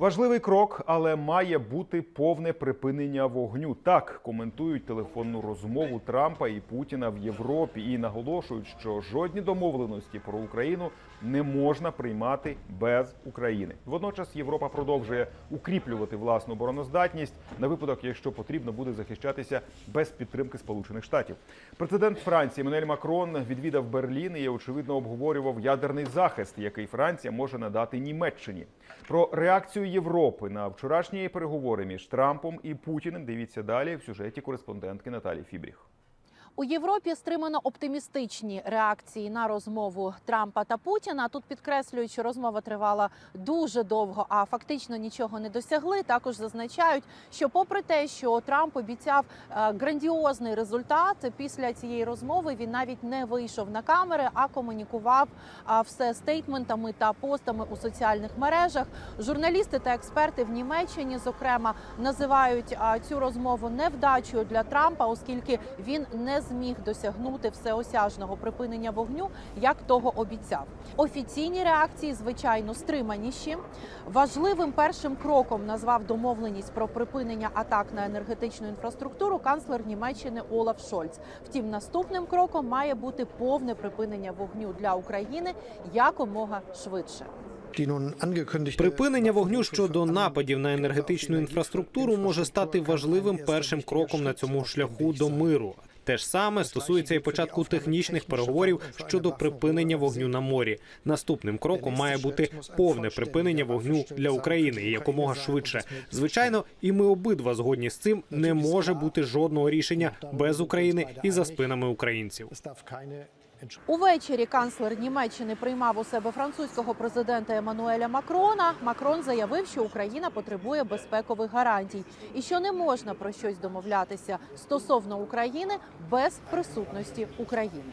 Важливий крок, але має бути повне припинення вогню. Так коментують телефонну розмову Трампа і Путіна в Європі і наголошують, що жодні домовленості про Україну не можна приймати без України. Водночас Європа продовжує укріплювати власну обороноздатність на випадок, якщо потрібно буде захищатися без підтримки Сполучених Штатів. Президент Франції Еммануель Макрон відвідав Берлін і очевидно обговорював ядерний захист, який Франція може надати Німеччині. Про реакцію Європи на вчорашні переговори між Трампом і Путіним. Дивіться далі в сюжеті кореспондентки Наталі Фібріх. У Європі стримано оптимістичні реакції на розмову Трампа та Путіна. Тут підкреслюють, що розмова тривала дуже довго, а фактично нічого не досягли. Також зазначають, що, попри те, що Трамп обіцяв е, грандіозний результат, після цієї розмови він навіть не вийшов на камери, а комунікував все стейтментами та постами у соціальних мережах. Журналісти та експерти в Німеччині, зокрема, називають цю розмову невдачею для Трампа, оскільки він не зміг досягнути всеосяжного припинення вогню, як того обіцяв. Офіційні реакції, звичайно, стриманіші. Важливим першим кроком назвав домовленість про припинення атак на енергетичну інфраструктуру канцлер Німеччини Олаф Шольц. Втім, наступним кроком має бути повне припинення вогню для України якомога швидше. Припинення вогню щодо нападів на енергетичну інфраструктуру може стати важливим першим кроком на цьому шляху до миру. Те ж саме стосується і початку технічних переговорів щодо припинення вогню на морі. Наступним кроком має бути повне припинення вогню для України і якомога швидше. Звичайно, і ми обидва згодні з цим. Не може бути жодного рішення без України і за спинами українців. Увечері канцлер Німеччини приймав у себе французького президента Еммануеля Макрона. Макрон заявив, що Україна потребує безпекових гарантій і що не можна про щось домовлятися стосовно України без присутності України.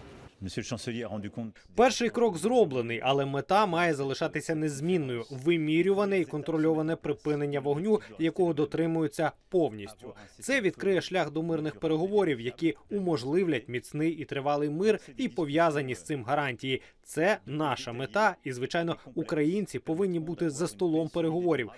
Перший крок зроблений, але мета має залишатися незмінною: вимірюване і контрольоване припинення вогню, якого дотримуються повністю. Це відкриє шлях до мирних переговорів, які уможливлять міцний і тривалий мир, і пов'язані з цим гарантії. Це наша мета, і звичайно, українці повинні бути за столом переговорів.